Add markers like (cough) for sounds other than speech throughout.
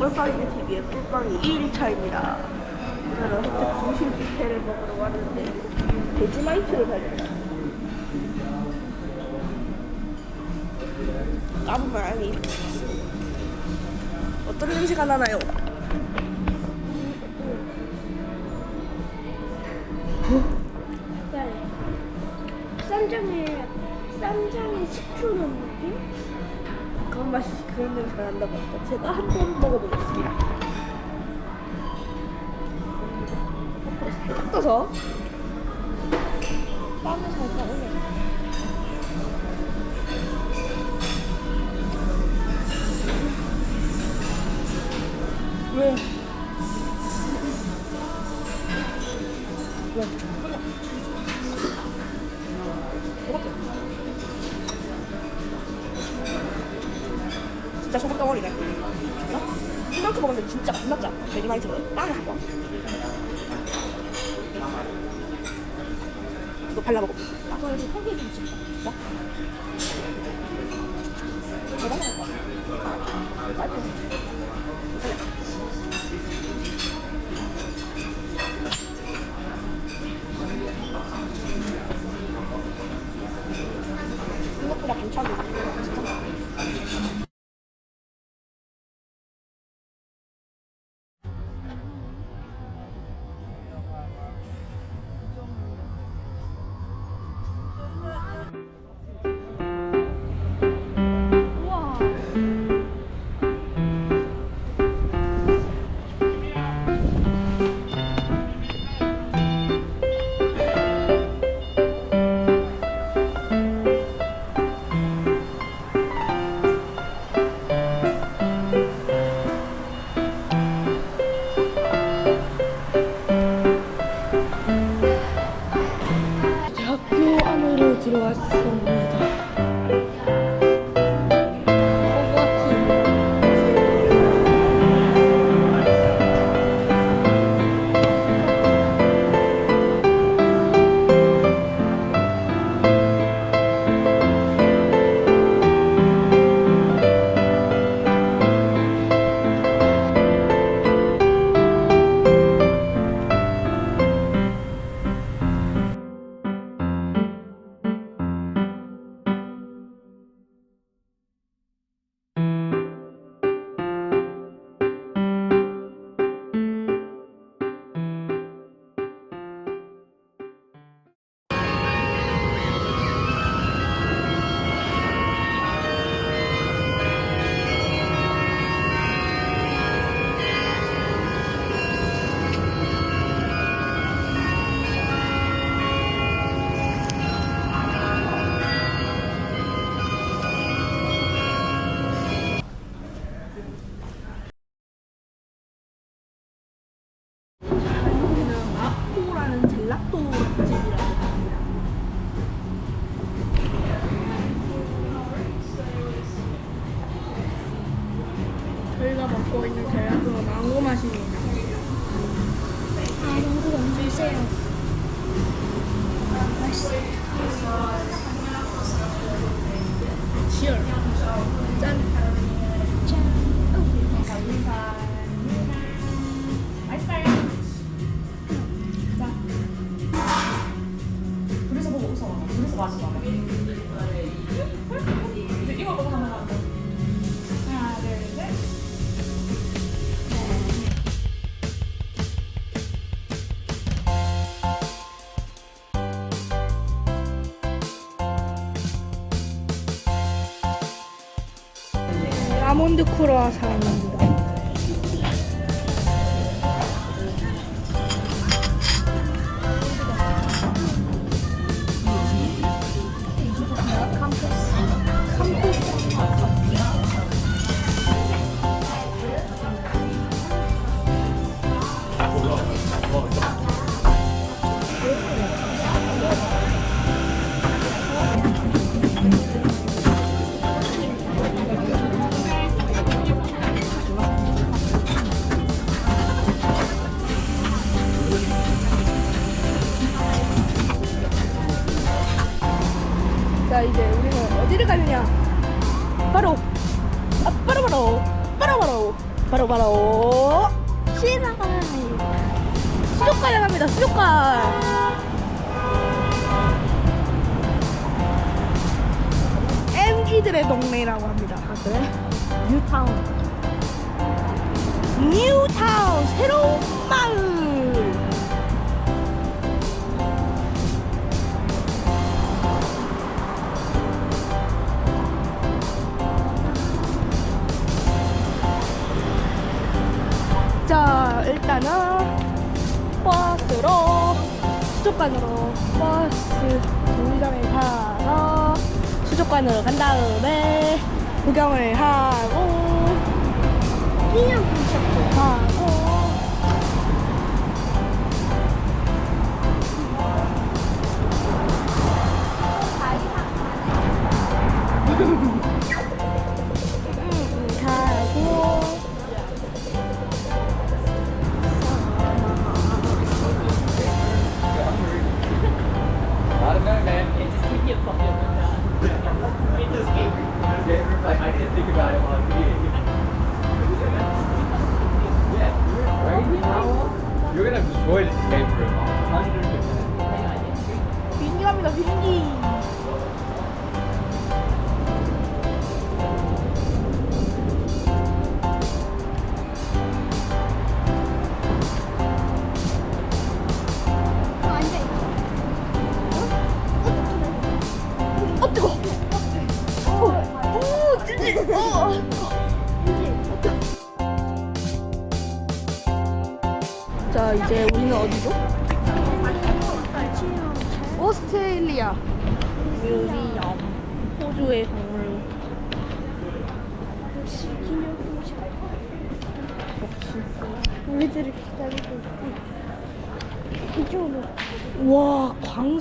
꿀빵이 TV의 꿀빵이 2일차입니다. 오늘은 호텔 중심 뷔페를 먹으러 왔는데 베지마이트를 발견했다. 까불면 아니 어떤 냄새가 나나요? 네. 쌈장에 쌈장에 식초 넣은 느낌? 그런 맛이 그런 냄새가 난다고 합니다. 제가 한 번 먹어보겠습니다. 떠서 빵을 살짝 올려. 왜? 마포라는 젤라또 집이 아몬드 크로아상입 뉴타운 새로운 마을. 자 일단은 버스로 수족관으로 버스 정류장에 가서 수족관으로 간 다음에 구경을 하고 그냥 보셨 Woohoo! (laughs)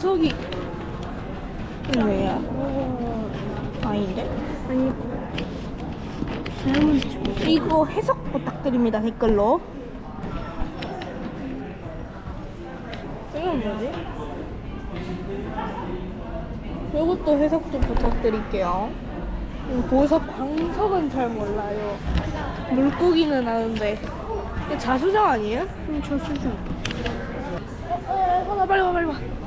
광석이 왜야? 아닌데? 아니. 이거 해석 부탁드립니다 댓글로 이건 뭐지? 이것도 해석 좀 부탁드릴게요 보석 광석은 잘 몰라요 물고기는 아는데 자수정 아니에요? 응, 저 수정. 어, 어, 어, 빨리 와, 빨리 와.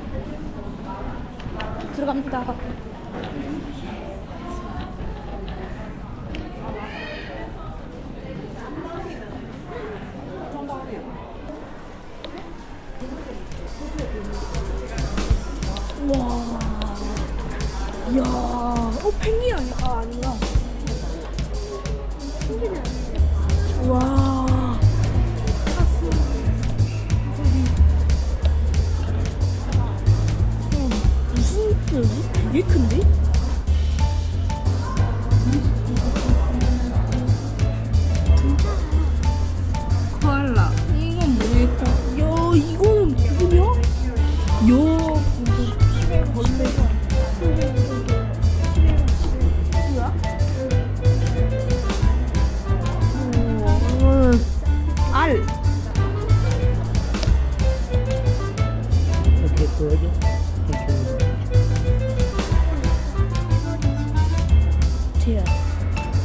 들어갑니다. 와, 이야, 어 펭귄 아니야? 아 아니야. 되게 큰데?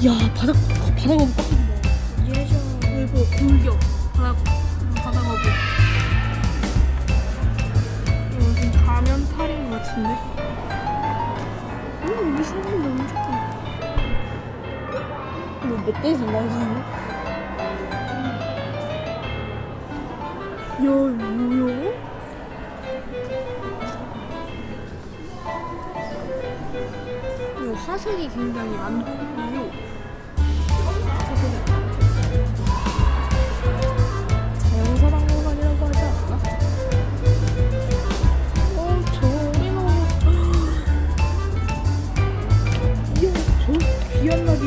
야 바닥 바닥 어부 예전. 이거 골격 바닥 바닥 어부 이거 무슨 가면 탈인 것 같은데 오, 여기 사진 너무 좋다. 이거 몇 대에서 나오지? 야 뭐야? 이거 화석이 굉장히 많고요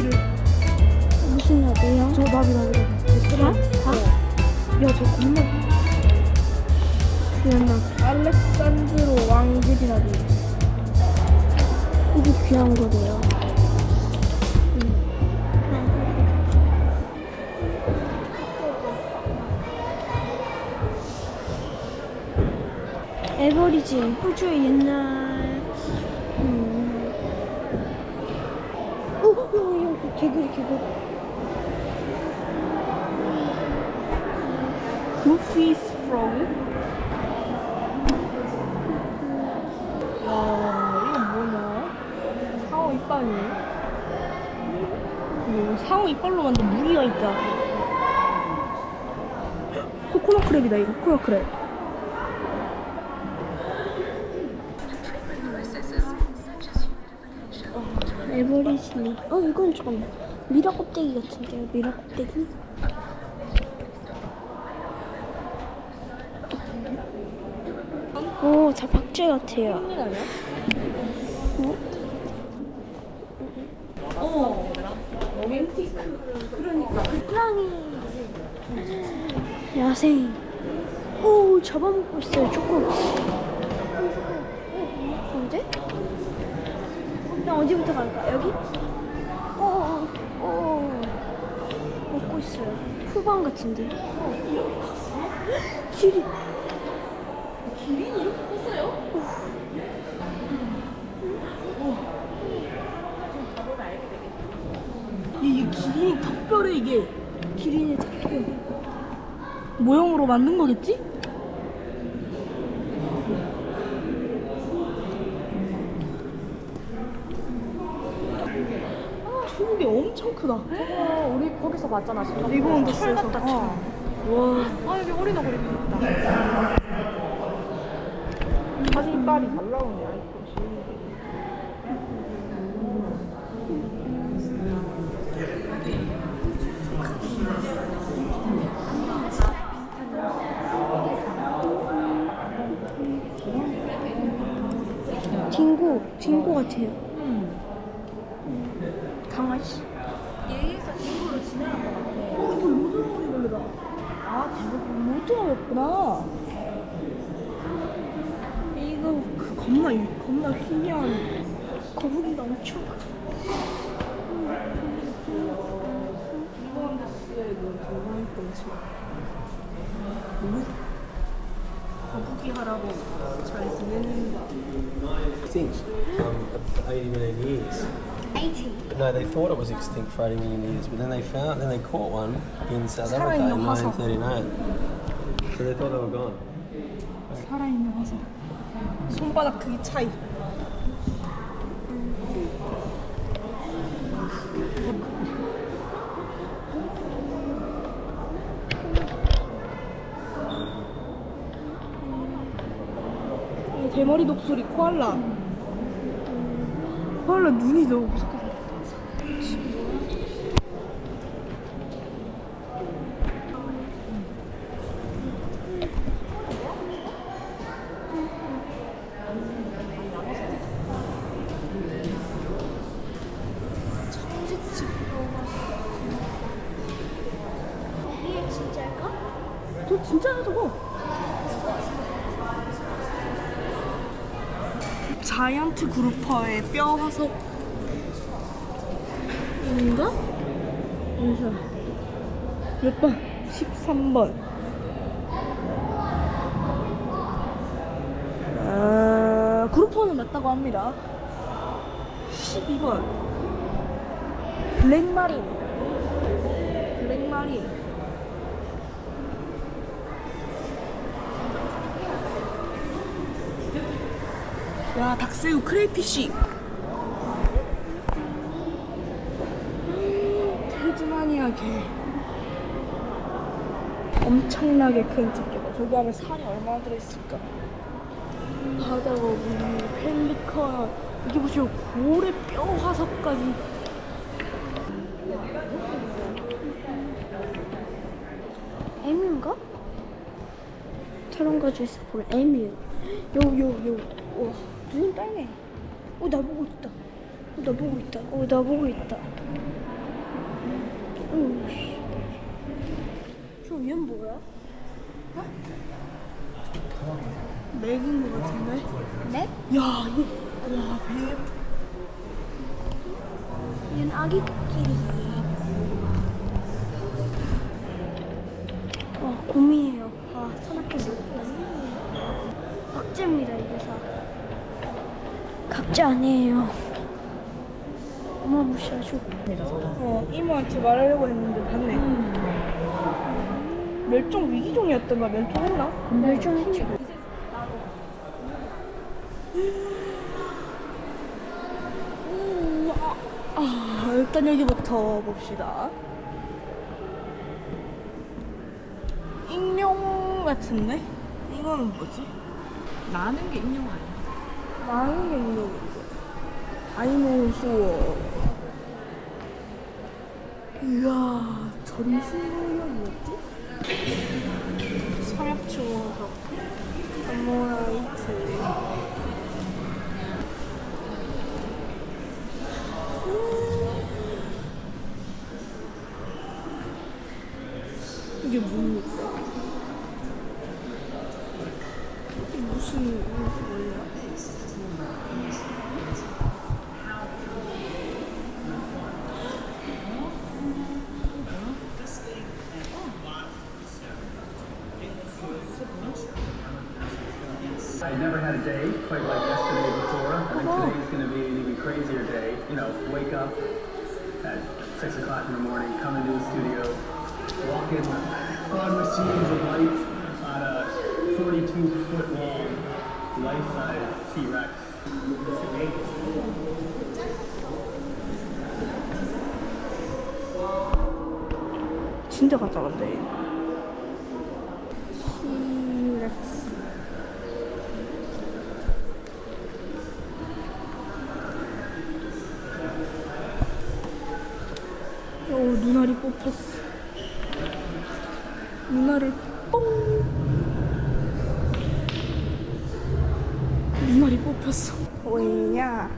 나비를 무슨 나비야? 저 나비 나비 나비 다? 다? 야저 겁나 귀한 나비 알렉산드로 왕들이 나비 이게 귀한 거래요. 에버리진 호주의 옛날 음. 오, 오, 오, 개구리 개구리 구피스 프로그? 야, 이건 뭐냐? 상어 이빨이. 뭐, 상어 이빨로 만든 무기가 있다. 코코넛 크랩이다, 이거 코코넛 크랩. 에버리지니. 어 이건 좀 미라 껍데기 같은데요. 미라 껍데기. 오, 다 박쥐 같아요. 어? 어, 로맨틱. 그러니까. 호랑이. 야생. 오, 잡아먹고 있어요. 조금. 언제? 그냥 어디부터 갈까? 여기? 어, 어, 어, 어. 먹고 있어요. 후방 같은데. (laughs) 길이. 기린이 이렇게 컸어요? 이게 기린이 턱뼈래 이게 기린의 턱뼈. 모형으로 만든 거겠지? 아, 근데 엄청 크다. 어, 우리 거기서 봤잖아. 진짜. 리본더스에서. 와. 아, 여기 오리너구리 있다. 사진 빨이 잘 나오네 딩고, 딩고 같아요. 강아지. 지나간 것 같아. 어, 이거 로드머리 벌레다. 아, 대박. 로드머리였구나. 이거 그 겁나, 겁나 희귀한. 거북이가 엄청 그 뻥치. 거북이 할아버 잘 지내는가? extinct um, for 80 million years. 80? No, they thought it was extinct for 80 million years, but then they found, then they caught one in South Africa in 살아있는 화석. 1939. So they thought they were gone. 살아있는 화석. 손바닥 크기 차이. 이 대머리 독수리 코알라. 코알라 눈이 너무 무섭게 진짜야 저거. 자이언트 그루퍼의 뼈 화석. 인가? 인사. 몇 번? 13번. 아, 그루퍼는 맞다고 합니다. 12번. 블랙마린. 블랙마린. 야 닭새우 크레이피쉬 테즈마니아 개 엄청나게 큰 집게다 저기 안에 살이 얼마나 들어있을까 바다 거북이 펠리컨 이게 보시면 고래 뼈 화석까지 M인가? 저런 가지고 있어 보여. M이요. 요, 요, 요. 와, 눈이 빨개. 어, 나 보고 있다. 어, 나 보고 있다. 어, 나 보고 있다. 어, 씨. 저 얘는 뭐야? 맥인 것 같은데 네? 야 이거 와 배. 얘는 아기 코끼리. 와, 곰이에요. 아, 손아껴서. 각자입니다, 이게 다. 각자 아니에요. 어마무시하죠. 어 이모한테 말하려고 했는데 봤네 멸종 위기종이었던가 멸종했나? 멸종했지. 아, 일단 여기부터 봅시다. 익룡 같은데? 이거는 뭐지? 나는 게 인형 아니야? 게 익룡인데. 아이노수어. 이야, 전신공격이었지? 삼엽충원석. 아모라이트. 이게 뭡니까? 이게 무슨 진짜 가짜. 티렉스. 어, 눈알이 뽑혔어. 눈알을 뽕. 눈알이 뽑혔어. 왜냐?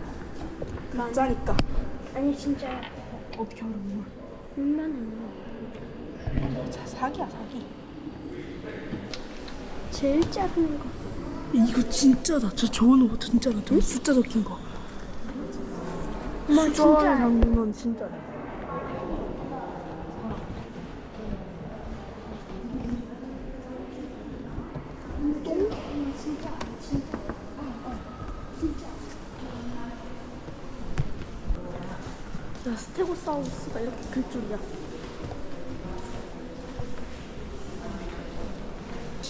가짜니까. 아니 진짜 어떻게 알아, 눈알? 얼마나 자, 사기야, 사기. 제일 작은 거. 이거 진짜다. 저 적어놓은 거 진짜다. 저 숫자 적힌 거. 뭐 숫자 진짜 적는 건 진짜다. 야, 스테고사우루스가 이렇게 클 줄이야.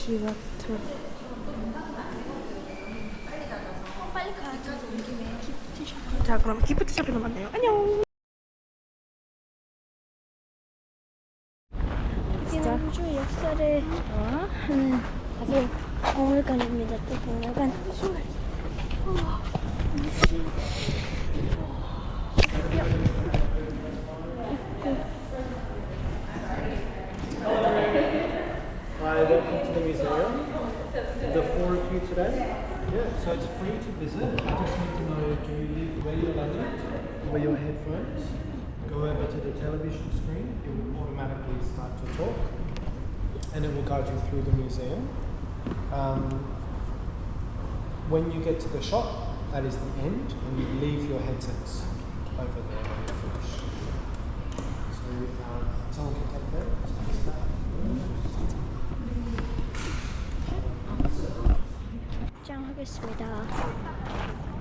김에 기프트숍. 자, 그럼 기프트숍에서 만나요. 안녕. 여기는 역사를 하는 아주 박물관입니다. 또 박물관. Hi, museum. The four of you today. Yeah, so it's free to visit. I just need to know do you live where you're? Wear your headphones. Go over to the television screen. It will automatically start to talk, and it will guide you through the museum. Um, when you get to the shop, that is the end, and you leave your headsets over there when you finish. So uh, someone can take that. 포장하겠습니다.